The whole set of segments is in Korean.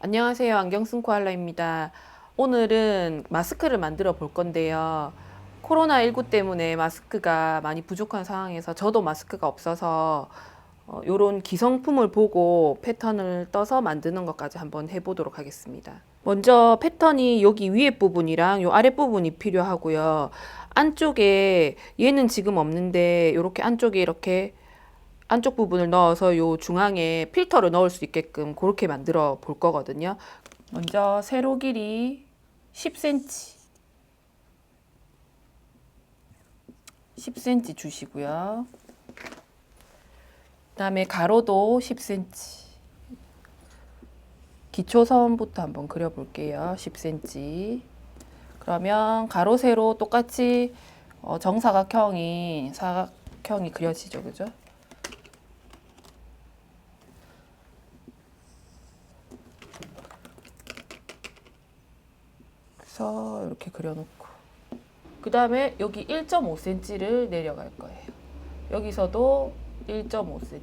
안녕하세요. 안경 쓴 코알라입니다. 오늘은 마스크를 만들어 볼 건데요. 코로나19 때문에 마스크가 많이 부족한 상황에서 저도 마스크가 없어서 어, 요런 기성품을 보고 패턴을 떠서 만드는 것까지 한번 해보도록 하겠습니다. 먼저 패턴이 여기 위에 부분이랑 요 아래 부분이 필요하고요. 안쪽에 얘는 지금 없는데 이렇게 안쪽에 이렇게 안쪽 부분을 넣어서 요 중앙에 필터를 넣을 수 있게끔 그렇게 만들어 볼 거거든요. 먼저 세로 길이 10cm 10cm 주시고요. 그다음에 가로도 10cm 기초선부터 한번 그려 볼게요. 10cm 그러면 가로 세로 똑같이 어, 정사각형이 사각형이 그려지죠. 그죠? 그래서 이렇게 그려놓고 그 다음에 여기 1.5cm를 내려갈 거예요. 여기서도 1.5cm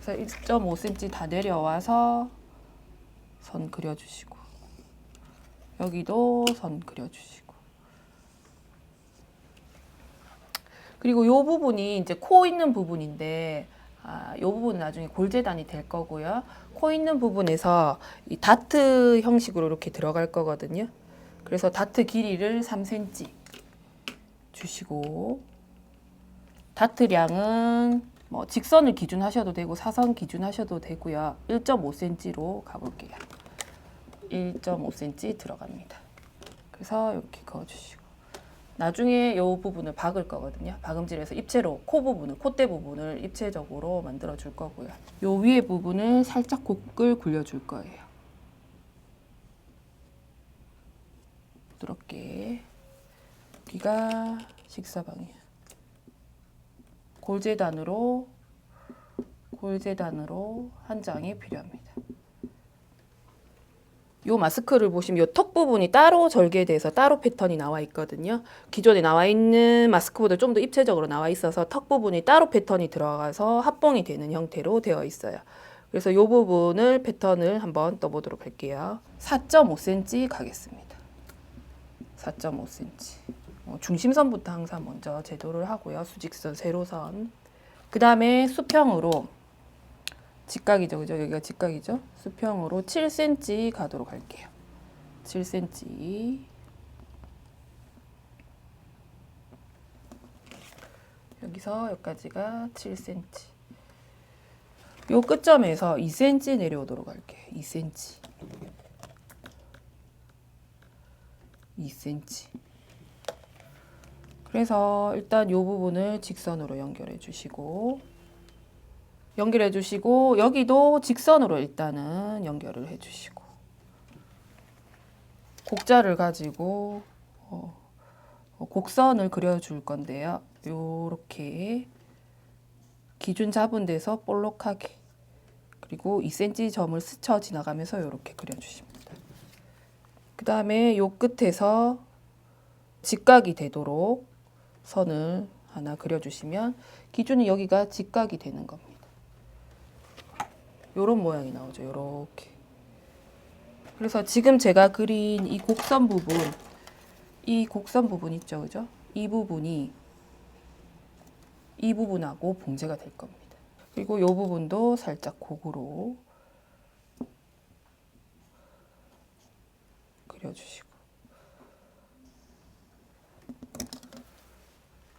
그래서 1.5cm 다 내려와서 선 그려주시고 여기도 선 그려주시고 그리고 요 부분이 이제 코 있는 부분인데 아, 요 부분은 나중에 골재단이 될 거고요. 코 있는 부분에서 이 다트 형식으로 이렇게 들어갈 거거든요. 그래서 다트 길이를 3cm 주시고 다트량은 뭐 직선을 기준하셔도 되고 사선 기준하셔도 되고요. 1.5cm로 가볼게요. 1.5cm 들어갑니다. 그래서 이렇게 그어주시고 나중에 이 부분을 박을 거거든요. 박음질해서 입체로 코 부분을 콧대 부분을 입체적으로 만들어 줄 거고요. 요 위에 부분을 살짝 곡을 굴려 줄 거예요. 부드럽게 여기가 식사방이야. 골재단으로 골재단으로 한 장이 필요합니다. 요 마스크를 보시면 요 턱 부분이 따로 절개돼서 따로 패턴이 나와 있거든요. 기존에 나와 있는 마스크보다 좀 더 입체적으로 나와 있어서 턱 부분이 따로 패턴이 들어가서 합봉이 되는 형태로 되어 있어요. 그래서 요 부분을 패턴을 한번 떠보도록 할게요. 4.5cm 가겠습니다. 4.5cm. 어, 중심선부터 항상 먼저 제도를 하고요. 수직선, 세로선. 그 다음에 수평으로 직각이죠, 그죠? 여기가 직각이죠? 수평으로 7cm 가도록 할게요. 7cm. 여기서 여기까지가 7cm. 요 끝점에서 2cm 내려오도록 할게요. 2cm. 2cm. 그래서 일단 요 부분을 직선으로 연결해 주시고 연결해 주시고 여기도 직선으로 일단은 연결을 해 주시고 곡자를 가지고 어, 어, 곡선을 그려 줄 건데요. 요렇게 기준 잡은 데서 볼록하게 그리고 2cm 점을 스쳐 지나가면서 요렇게 그려 주십니다. 그 다음에 요 끝에서 직각이 되도록 선을 하나 그려주시면 기준이 여기가 직각이 되는 겁니다. 요런 모양이 나오죠. 요렇게. 그래서 지금 제가 그린 이 곡선 부분, 이 곡선 부분 있죠. 그죠? 이 부분이 이 부분하고 봉제가 될 겁니다. 그리고 요 부분도 살짝 곡으로 그려주시고.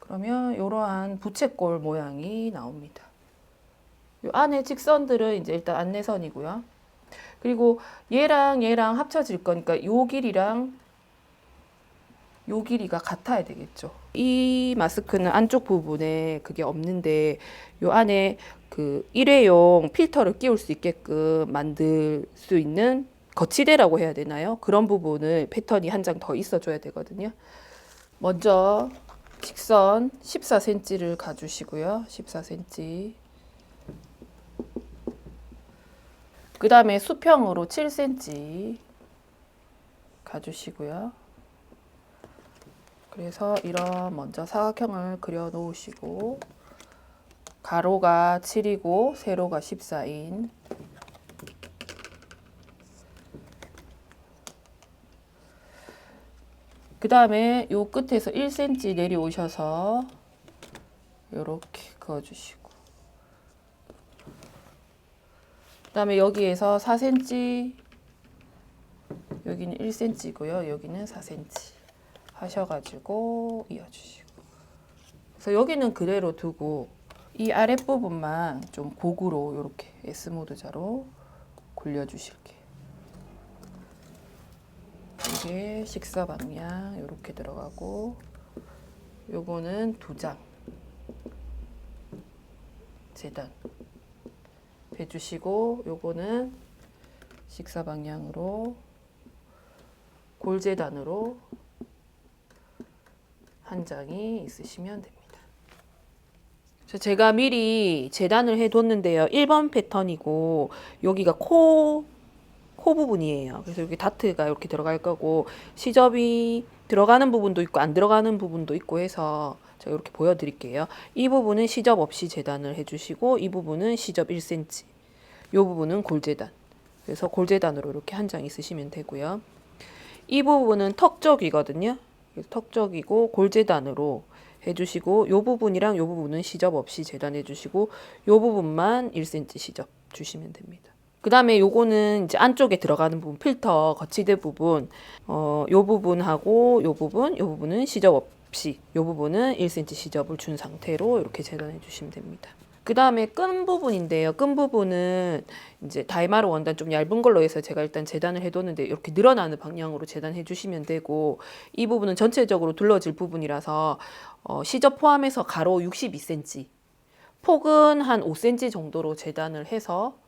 그러면 이러한 부채꼴 모양이 나옵니다. 이 안에 직선들은 이제 일단 안내선이고요. 그리고 얘랑 얘랑 합쳐질 거니까 요 길이랑 요 길이가 같아야 되겠죠. 이 마스크는 안쪽 부분에 그게 없는데 요 안에 그 일회용 필터를 끼울 수 있게끔 만들 수 있는 거치대라고 해야 되나요? 그런 부분을 패턴이 한 장 더 있어줘야 되거든요. 먼저 직선 14cm를 가주시고요. 14cm. 그 다음에 수평으로 7cm 가주시고요. 그래서 이런 먼저 사각형을 그려 놓으시고 가로가 7이고 세로가 14인 그 다음에 요 끝에서 1cm 내려오셔서 요렇게 그어주시고. 그 다음에 여기에서 4cm 여기는 1cm고요. 여기는 4cm 하셔가지고 이어주시고. 그래서 여기는 그대로 두고 이 아랫부분만 좀 고구로 이렇게 S모드 자로 굴려주실게요 이게 식사 방향 이렇게 들어가고 요거는 두장 재단 해주시고 요거는 식사 방향으로 골재단으로 한 장이 있으시면 됩니다. 자, 제가 미리 재단을 해뒀는데요. 1번 패턴이고 여기가 코, 코 부분이에요. 그래서 여기 다트가 이렇게 들어갈 거고 시접이 들어가는 부분도 있고 안 들어가는 부분도 있고 해서 제가 이렇게 보여드릴게요. 이 부분은 시접 없이 재단을 해주시고 이 부분은 시접 1cm 이 부분은 골재단 그래서 골재단으로 이렇게 한 장 있으시면 되고요. 이 부분은 턱 쪽이거든요. 그래서 턱 쪽이고 골재단으로 해주시고 이 부분이랑 이 부분은 시접 없이 재단해 주시고 이 부분만 1cm 시접 주시면 됩니다. 그 다음에 요거는 이제 안쪽에 들어가는 부분 필터 거치대 부분 어, 요 부분하고 요 부분 요 부분은 시접 없이 요 부분은 1cm 시접을 준 상태로 이렇게 재단해 주시면 됩니다. 그 다음에 끈 부분인데요. 끈 부분은 이제 다이마르 원단 좀 얇은 걸로 해서 제가 일단 재단을 해뒀는데 이렇게 늘어나는 방향으로 재단해 주시면 되고 이 부분은 전체적으로 둘러질 부분이라서 어, 시접 포함해서 가로 62cm, 폭은 한 5cm 정도로 재단을 해서 어,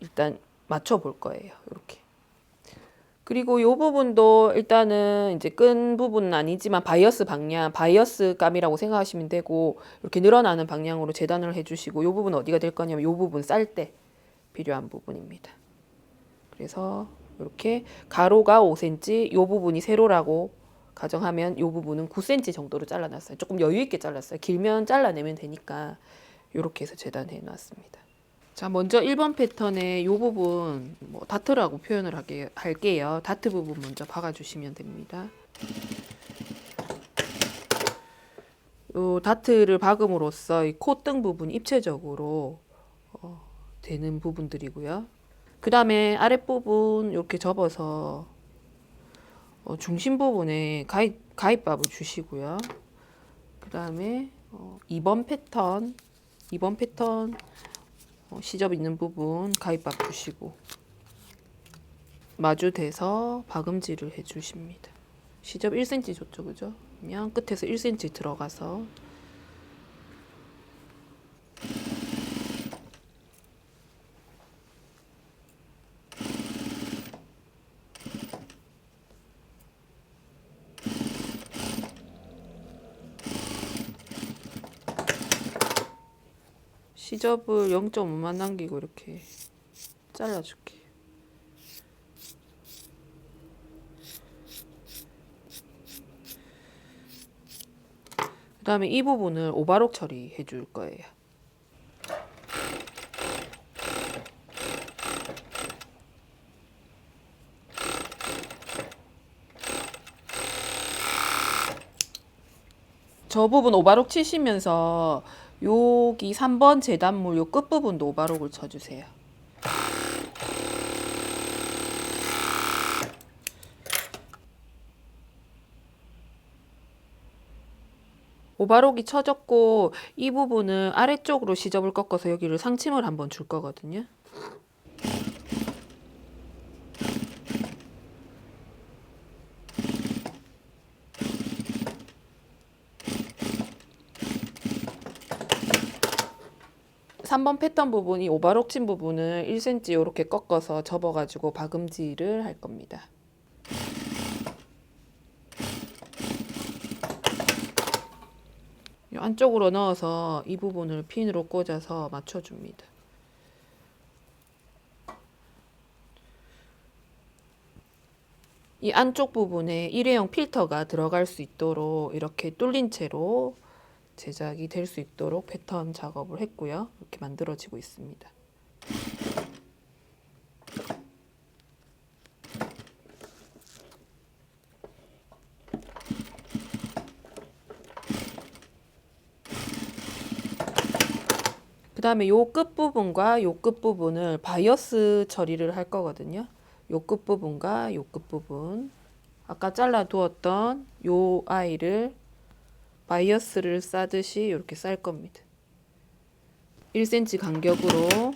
일단 맞춰 볼 거예요. 이렇게. 그리고 이 부분도 일단은 이제 끈 부분은 아니지만 바이어스 방향, 바이어스 감이라고 생각하시면 되고 이렇게 늘어나는 방향으로 재단을 해주시고 이 부분 어디가 될 거냐면 이 부분 쌀 때 필요한 부분입니다. 그래서 이렇게 가로가 5cm, 이 부분이 세로라고 가정하면 이 부분은 9cm 정도로 잘라놨어요. 조금 여유 있게 잘랐어요. 길면 잘라내면 되니까 이렇게 해서 재단해 놨습니다. 자, 먼저 1번 패턴의 이 부분 뭐 다트라고 표현을 하게, 할게요. 다트 부분 먼저 박아주시면 됩니다. 요 다트를 박음으로써 이 콧등 부분 입체적으로 어, 되는 부분들이고요. 그 다음에 아랫부분 이렇게 접어서 어, 중심 부분에 가입, 가입밥을 주시고요. 그 다음에 어, 2번 패턴, 2번 패턴 어, 시접 있는 부분 가입밥 주시고 마주대서 박음질을 해주십니다. 시접 1cm 줬죠, 그죠? 그러면 끝에서 1cm 들어가서 시접을 0.5만 남기고 이렇게 잘라줄게. 그 다음에 이 부분을 오바록 처리해 줄 거예요. 저 부분 오바록 치시면서 여기 3번 재단물 요 끝부분도 오바록을 쳐주세요. 오바록이 쳐졌고 이 부분은 아래쪽으로 시접을 꺾어서 여기를 상침을 한번 줄 거거든요. 삼번 패턴 부분이 오바록 친 부분을 1cm 이렇게 꺾어서 접어가지고 박음질을 할 겁니다. 이 안쪽으로 넣어서 이 부분을 핀으로 꽂아서 맞춰줍니다. 이 안쪽 부분에 일회용 필터가 들어갈 수 있도록 이렇게 뚫린 채로 제작이 될 수 있도록 패턴 작업을 했고요. 이렇게 만들어지고 있습니다. 그 다음에 요 끝부분과 요 끝부분을 바이어스 처리를 할 거거든요. 요 끝부분과 요 끝부분 아까 잘라 두었던 요 아이를 바이어스를 싸듯이 이렇게 쌀 겁니다. 1cm 간격으로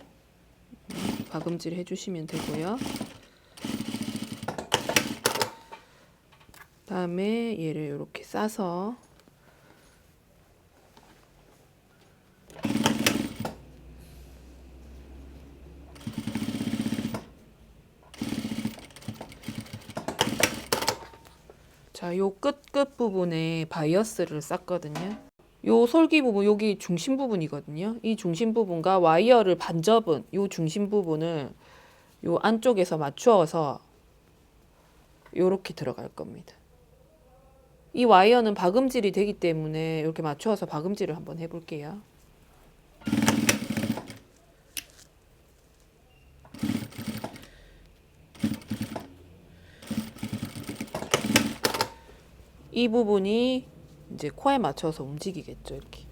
박음질 해주시면 되고요. 다음에 얘를 이렇게 싸서 자, 요 끝끝 부분에 바이어스를 쌌거든요. 요 솔기 부분 여기 중심 부분이거든요. 이 중심 부분과 와이어를 반접은 요 중심 부분을 요 안쪽에서 맞추어서 요렇게 들어갈 겁니다. 이 와이어는 박음질이 되기 때문에 이렇게 맞추어서 박음질을 한번 해볼게요. 이 부분이 이제 코에 맞춰서 움직이겠죠, 이렇게.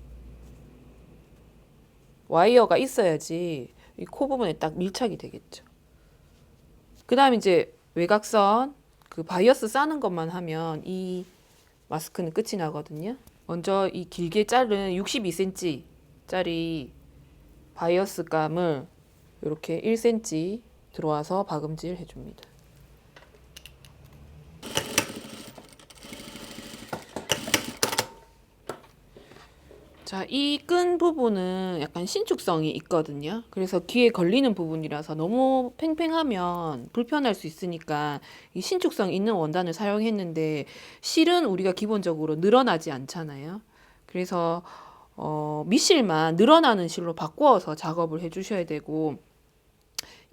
와이어가 있어야지 이 코 부분에 딱 밀착이 되겠죠. 그 다음 이제 외곽선 그 바이어스 싸는 것만 하면 이 마스크는 끝이 나거든요. 먼저 이 길게 자른 62cm 짜리 바이어스 감을 이렇게 1cm 들어와서 박음질 해줍니다. 자, 이 끈 부분은 약간 신축성이 있거든요. 그래서 귀에 걸리는 부분이라서 너무 팽팽하면 불편할 수 있으니까 이 신축성 있는 원단을 사용했는데 실은 우리가 기본적으로 늘어나지 않잖아요. 그래서 어, 밑실만 늘어나는 실로 바꾸어서 작업을 해주셔야 되고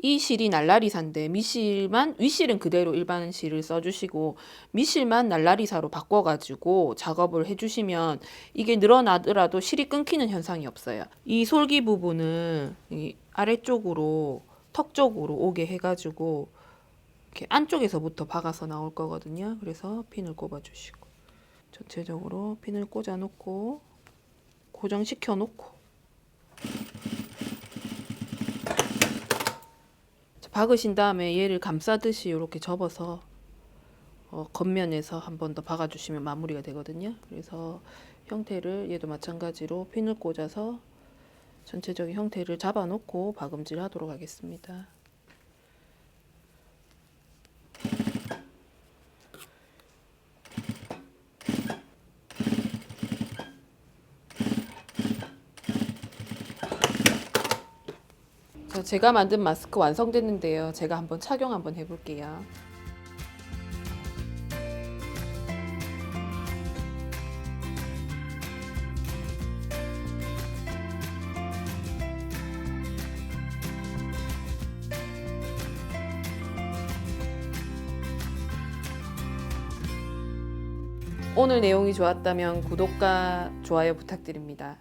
이 실이 날라리사인데 밑실만 윗실은 그대로 일반 실을 써주시고 밑실만 날라리사로 바꿔가지고 작업을 해주시면 이게 늘어나더라도 실이 끊기는 현상이 없어요. 이 솔기 부분은 이 아래쪽으로 턱 쪽으로 오게 해가지고 이렇게 안쪽에서부터 박아서 나올 거거든요. 그래서 핀을 꼽아주시고 전체적으로 핀을 꽂아 놓고 고정시켜 놓고 자, 박으신 다음에 얘를 감싸듯이 이렇게 접어서 어, 겉면에서 한 번 더 박아주시면 마무리가 되거든요. 그래서 형태를 얘도 마찬가지로 핀을 꽂아서 전체적인 형태를 잡아놓고 박음질 하도록 하겠습니다. 제가 만든 마스크 완성됐는데요. 제가 한번 착용 한번 해볼게요. 오늘 내용이 좋았다면 구독과 좋아요 부탁드립니다.